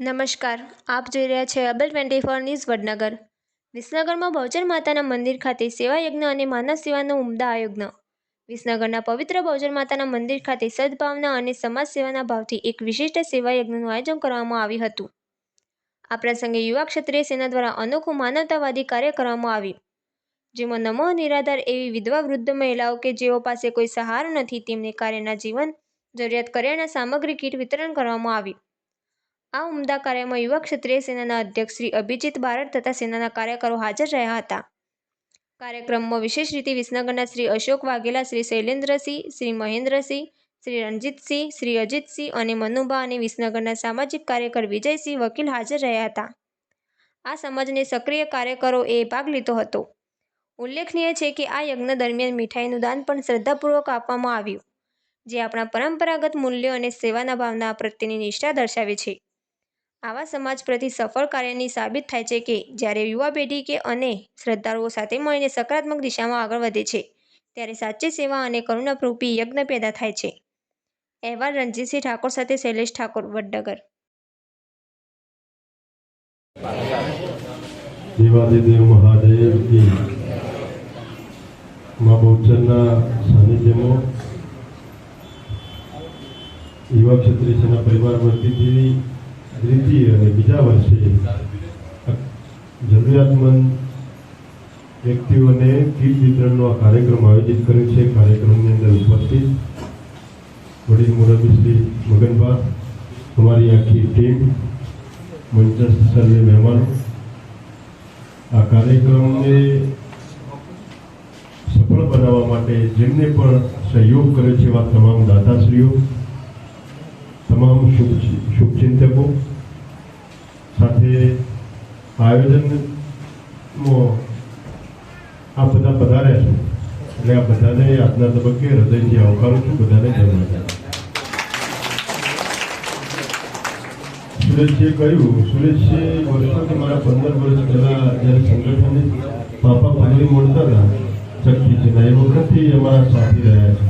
નમસ્કાર. આપ જોઈ રહ્યા છે અબલ ટ્વેન્ટી ફોર ન્યૂઝ વડનગર. વિસનગરમાં બહુચર માતાના મંદિર ખાતે સેવા યજ્ઞ અને માનવ સેવાનો ઉમદા આયોજન વિસનગરના પવિત્ર બહુચર માતાના મંદિર ખાતે સદભાવના અને સમાજ સેવાના ભાવથી એક વિશિષ્ટ સેવાયજ્ઞનું આયોજન કરવામાં આવ્યું હતું. આ પ્રસંગે યુવા ક્ષત્રિય સેના દ્વારા અનોખું માનવતાવાદી કાર્ય કરવામાં આવ્યું. જેમાં નમો નિરાધાર એવી વિધવા વૃદ્ધ મહિલાઓ કે જેઓ પાસે કોઈ સહારો નથી, તેમને કાર્યના જીવન જરૂરિયાત કર્યાના સામગ્રી, કીટ વિતરણ કરવામાં આવ્યું. આ ઉમદા કાર્યમાં યુવા ક્ષત્રિય સેનાના અધ્યક્ષ શ્રી અભિજીત બારડ તથા સેનાના કાર્યકરો હાજર રહ્યા હતા. કાર્યક્રમમાં વિશેષ રીતે વિસનગરના શ્રી અશોક વાઘેલા, શ્રી શૈલેન્દ્રસિંહ, શ્રી મહેન્દ્રસિંહ, શ્રી રણજીતસિંહ, શ્રી અજીતસિંહ અને મનુભા અને વિસનગરના સામાજિક કાર્યકર વિજયસિંહ વકીલ હાજર રહ્યા હતા. આ સમાજને સક્રિય કાર્યકરોએ ભાગ લીધો હતો. ઉલ્લેખનીય છે કે આ યજ્ઞ દરમિયાન મીઠાઈનું દાન પણ શ્રદ્ધાપૂર્વક આપવામાં આવ્યું, જે આપણા પરંપરાગત મૂલ્યો અને સેવાના ભાવના પ્રત્યેની નિષ્ઠા દર્શાવે છે. આવા સમાજ પ્રતિ સફળ કાર્યની સાબિત થાય છે કે જ્યારે યુવા પેઢી કે અને શ્રદ્ધાળુઓ સાથે મળીને સકારાત્મક દિશામાં આગળ વધે છે, ત્યારે સાચી સેવા અને કરુણારૂપી યજ્ઞ પેદા થાય છે. અહેવાલ રણજીતસિંહ ઠાકોર સાથે શૈલેષ ઠાકોર, વડનગર. દેવાદિદેવ મહાદેવ કી મા બહુચરના સાનિધ્યમાં યુવા ક્ષત્રિય પરિવાર વતીથી દ્વિતીય અને બીજા વર્ષે જરૂરિયાતમંદ વ્યક્તિઓને કીટ વિતરણનો આ કાર્યક્રમ આયોજિત કર્યો છે. કાર્યક્રમની અંદર ઉપસ્થિત વડીલ મુરબ્બી શ્રી મગનભા અમારી આખી ટીમ, મંચસ્થ સર્વે મહેમાનો. આ કાર્યક્રમને સફળ બનાવવા માટે જેમને પણ સહયોગ કરે છે એવા તમામ દાતાશ્રીઓ તમામ શુભ શુભચિંતકો સાથે આયોજનમાં આ બધા પધાર્યા છે. એટલે આ બધાને આજના તબક્કે હૃદયથી આવકારું છું. બધાને ધન્યવાદ સુરેશજીએ કહ્યું સુરેશજી વર્ષોથી મારા પંદર વર્ષ પહેલાં જ્યારે સંગઠનની પાપા પદવી મળતા હતા શક્તિજીના એ વખતથી અમારા સાથી રહ્યા છે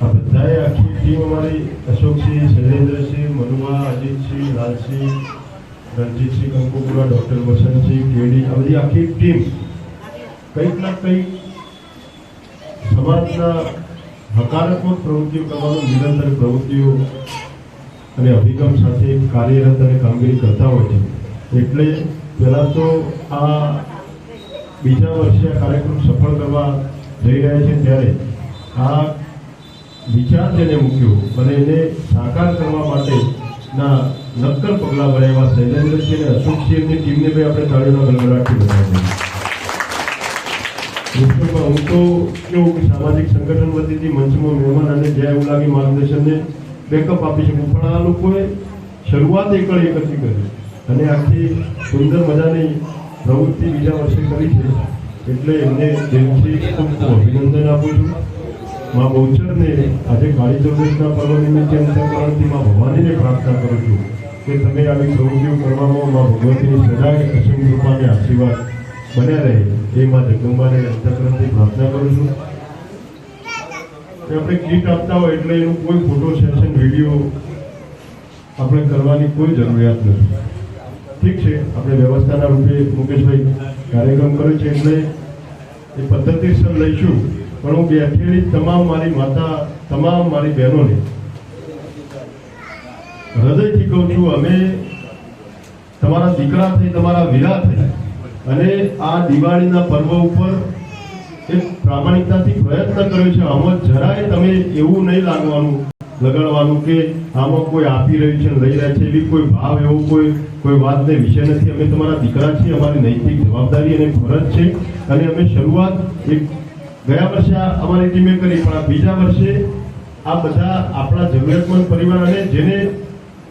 આ બધાએ આખી ટીમ અમારી અશોકસિંહ, શૈલેન્દ્રસિંહ મનુમા અજીતસિંહ, લાલસિંહ, રણજીતસિંહ કંકુપુરા, ડૉક્ટર વસંતસિંહ, કેડી, આ બધી આખી ટીમ કંઈક ના કંઈક સમાજના હકારાત્મક પ્રવૃત્તિઓ કરવાનું, નિરંતર પ્રવૃત્તિઓ અને અભિગમ સાથે કાર્યરત અને કામગીરી કરતા હોય છે. એટલે પહેલાં તો આ બીજા વર્ષે આ કાર્યક્રમ સફળ કરવા જઈ રહ્યા છે ત્યારે આ વિચાર જેને મૂક્યો અને એને સાકાર કરવા માટેના નક્કર પગલાં ભર્યા એવા શૈલેન્દ્રસિંહ અને અશોકસિંહની ટીમને ભાઈ આપણે તાળીઓના ગણગડાટથી બનાવ્યા હું તો કેવું કે સામાજિક સંગઠન વતીથી મંચમાં મહેમાન અને જય ઉલાગી માર્ગદર્શનને બેકઅપ આપી શકું, પણ આ લોકોએ શરૂઆત એકળ હતી કરી. અને આખી સુંદર મજાની પ્રવૃત્તિ બીજા વર્ષે કરી છે, એટલે એમને દિલથી ખૂબ અભિનંદન આપું છું. મા બહુચરને આજે કાળી ચૌદશના પર્વ નિમિત્તે અંતકરણથી માં ભવાનીને પ્રાર્થના કરું છું કે તમે આવી પ્રવૃત્તિઓ કરવામાં માં ભગવતીની સદાય અસીમ કૃપાને આશીર્વાદ બન્યા રહે એ માં જગદંબાને અંતકરણથી પ્રાર્થના કરું છું. કે આપણે કીટ આપતા હોય એટલે એનું કોઈ ફોટો, સેશન, વીડિયો આપણે કરવાની કોઈ જરૂરિયાત નથી. ઠીક છે, આપણે વ્યવસ્થાના રૂપે મુકેશભાઈ કાર્યક્રમ કર્યો છે એટલે એ પદ્ધતિસર લઈશું. પણ હું બેઠેલી તમામ મારી માતા, તમામ મારી બહેનોને. હૃદયથી કહું છું, અમે તમારા દીકરા થઈ, તમારા વીરા થઈ અને આ દિવાળીના પર્વ ઉપર એક પ્રામાણિકતાથી પ્રયત્ન કર્યો છે. આમાં જરાય તમે એવું નહીં લાગવાનું, લગાડવાનું કે આમાં કોઈ આપી રહ્યું છે, લઈ રહ્યા છે, એવી કોઈ ભાવ, એવો કોઈ કોઈ વાતને વિષય નથી. અમે તમારા દીકરા છીએ, અમારી નૈતિક જવાબદારી અને ફરજ છે. અને અમે શરૂઆત એક ગયા વર્ષે અમારી ટીમે કરી, પણ બીજા વર્ષે આ બધા આપણા જરૂરિયાતમંદ પરિવાર અને જેને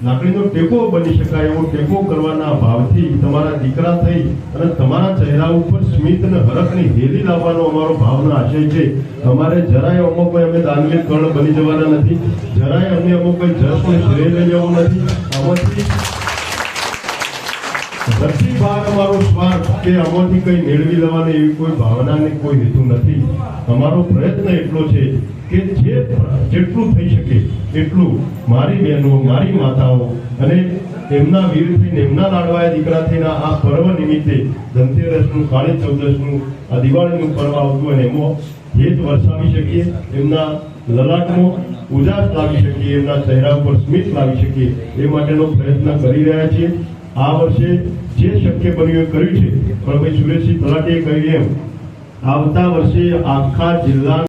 લાકડીનો ટેકો બની શકાય એવો ટેકો કરવાના ભાવથી તમારા દીકરા થઈ અને તમારા ચહેરા ઉપર સ્મિત અને હરખની હેલી લાવવાનો અમારો ભાવનો આશય છે. અમારે જરાય અમુક કોઈ અમે દાનવીર કર્ણ બની જવાના નથી. જરાય અમને અમુક કોઈ જશને શ્રેય લઈ જવું નથી. આમાંથી ઘરથી ભાગ અમારો સ્વાર્થ કે આમાંથી કંઈ મેળવી લેવાની એવી કોઈ ભાવના ને કોઈ હેતુ નથી. અમારો પ્રયત્ન એટલો છે કે જે જેટલું થઈ શકે એટલું મારી બહેનો, મારી માતાઓ અને એમના વીર થઈને એમના લાડવાયા દીકરા થઈને આ પર્વ નિમિત્તે ધનતેરસનું, કાળી ચૌદસનું, આ દિવાળીનું પર્વ આવતું અને એમાં હેત વરસાવી શકીએ, એમના લલાટમાં ઉજાસ લાવી શકીએ, એમના ચહેરા ઉપર સ્મિત લાવી શકીએ એ માટેનો પ્રયત્ન કરી રહ્યા છીએ. આ વર્ષે જે શક્ય બન્યું એ કર્યું છે પણ ભાઈ સુરેશજી તલાટીએ કહ્યું એમ, આવતા વર્ષે આખા જિલ્લા